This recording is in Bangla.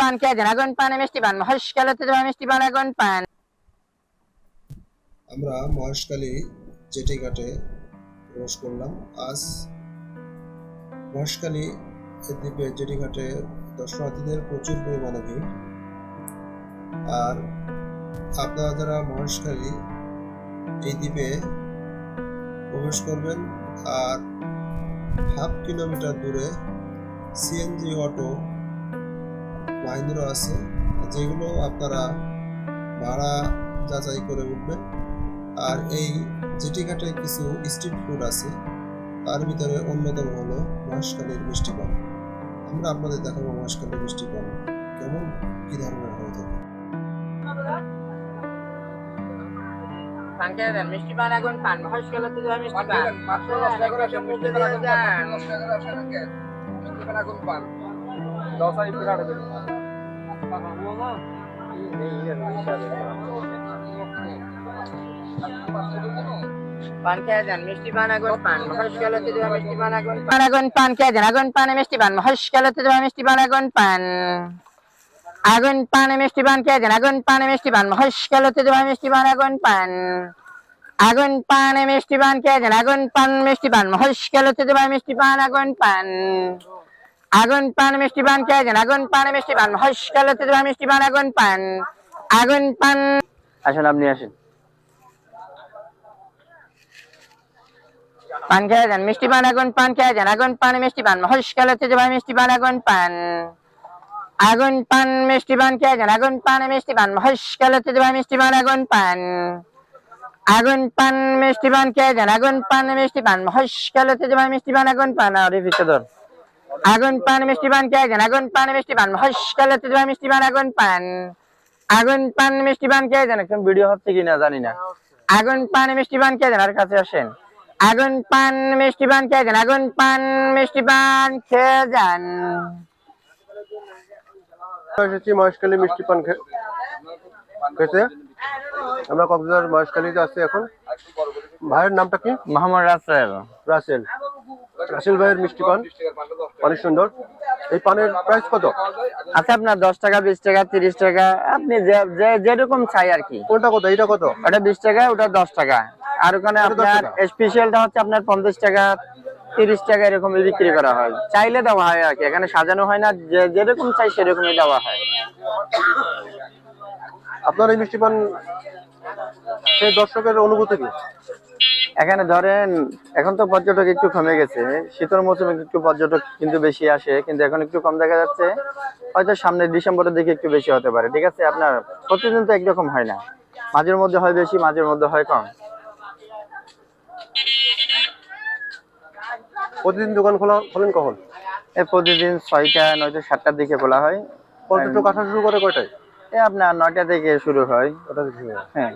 পান, কে আগুন পানে মিষ্টি পান। মহেশকালতে দেওয়া মিষ্টি পান, আগুন পান। আমরা মহেশখালী জেটি ঘাটে প্রবেশ করলাম। আজ মহেশখালী দ্বীপে জেটি ঘাটে দর্শনার্থীদের প্রচুর পরিমাণে ভিড়। আর আপনারা যারা মহেশখালী এই দ্বীপে প্রবেশ করবেন, আর হাফ কিলোমিটার দূরে সিএনজি অটো মাহিন্দ্র আছে। যেগুলো আপনারা ভাড়া যাচাই করে উঠবেন। আর এই জেটি ঘাটে কিছু স্ট্রিট ফুড আছে। তার ভিতরে অন্যতম হলো মহেশখালীর মিষ্টি পান। আমরা আপনাদের দেখাবো মহেশখালীর মিষ্টি পান কেমন কি ধরনের হয়ে থাকে। পান কে আছেন মিষ্টি পান। আগুন পান মহেশকালতে দেওয়া মিষ্টি পান পান। কে আছেন মিষ্টি পান আগুন পান মহেশকালতে দেওয়া মিষ্টি পান আগুন পান আগুন পান কে আছেন আগুন পানে মিষ্টি পান মহেশকালতে দেওয়া মিষ্টি পান আগুন পান আগুন পানে মিষ্টি পান কে আছেন আগুন পানে মিষ্টি পান মহেশকালতে দেওয়া মিষ্টি পান আগুন পান আগুন পানে মিষ্টি পান কে আছেন আগুন পান মিষ্টি পান মহেশকালতে দেওয়া মিষ্টি পান আগুন পান আগুন পান মিষ্টি পান কে আছেন আগুন পানে মিষ্টি পান মহেশকালতে দেওয়া মিষ্টি পান আগুন পান আগুন পান আসেন আপনি আসেন পান খেয়ে যান মিষ্টি পান আগুন পান খেয়ে যান আগুন পান মিষ্টি পান মহেশকালতে দেওয়া মিষ্টি পান আগুন পান আগুন পান মিষ্টি পান খেয়ে যান আগুন পান মিষ্টি পান মহেশকালতে দেওয়া মিষ্টি পান আগুন পান আগুন পান মিষ্টি পান খেয়ে যান আগুন পান মিষ্টি পান মহেশকালতে দেওয়া মিষ্টি পান আগুন পান আরে ভিতর আগুন পান মিষ্টি পান খেয়ে যান আগুন পান মিষ্টি পান। মহেশকালতে দেওয়া মিষ্টি পান আগুন পান। আগুন পান মিষ্টি পান খেয়ে যান এখন ভিডিও হচ্ছে কিনা জানি না। আগুন পান মিষ্টি পান খেয়ে যান আর কাছে আসেন। আগুন পান মিষ্টি পান খেয়ে যান আগুন পান মিষ্টি পান খেয়ে যান এসেছি মহেশখালী মিষ্টি পান খেতে। আমরা কক্সবাজার মহেশখালীতে আছি এখন। ভাইয়ের নামটা কি? মোহাম্মদ রাসেল। রাসেল। রাসেল ভাইয়ের মিষ্টি পান অনেক সুন্দর। এই পানের প্রাইস কত? আচ্ছা আপনার দশ টাকা বিশ টাকা তিরিশ টাকা আপনি যে- যেরকম চাই আর কি। কোনটা কত? এইটা কত? ওটা বিশ টাকা ওটা দশ টাকা। আর ওখানে আপনার স্পেশালটা হচ্ছে আপনার পঞ্চাশ টাকা তিরিশ টাকা এরকম বিক্রি করা হয়। চাইলে দেওয়া হয় আর কি এখানে সাজানো হয় না যেরকম চাই সেরকমই দেওয়া হয়। আপনার এই মিষ্টি পান সেই দর্শকের অনুভূতি কি? এখানে ধরেন এখন তো পর্যটক একটু কমে গেছে। শীতের মৌসুমে একটু পর্যটক কিন্তু বেশি আসে কিন্তু এখন একটু কম দেখা যাচ্ছে। হয়তো সামনে ডিসেম্বরের দিকে একটু বেশি হতে পারে ঠিক আছে? আপনার প্রতিদিন তো একরকম হয় না। মাঝের মধ্যে হয় বেশি মাঝের মধ্যে হয় কম। প্রতিদিন দোকান খোলা খোলেন কখন? এই প্রতিদিন ছয়টা নয়তো সাতটার দিকে খোলা হয়। পর্যটক আসা শুরু করে কয়টায়? এ আপনার নয়টা থেকে শুরু হয়। ওটা হ্যাঁ।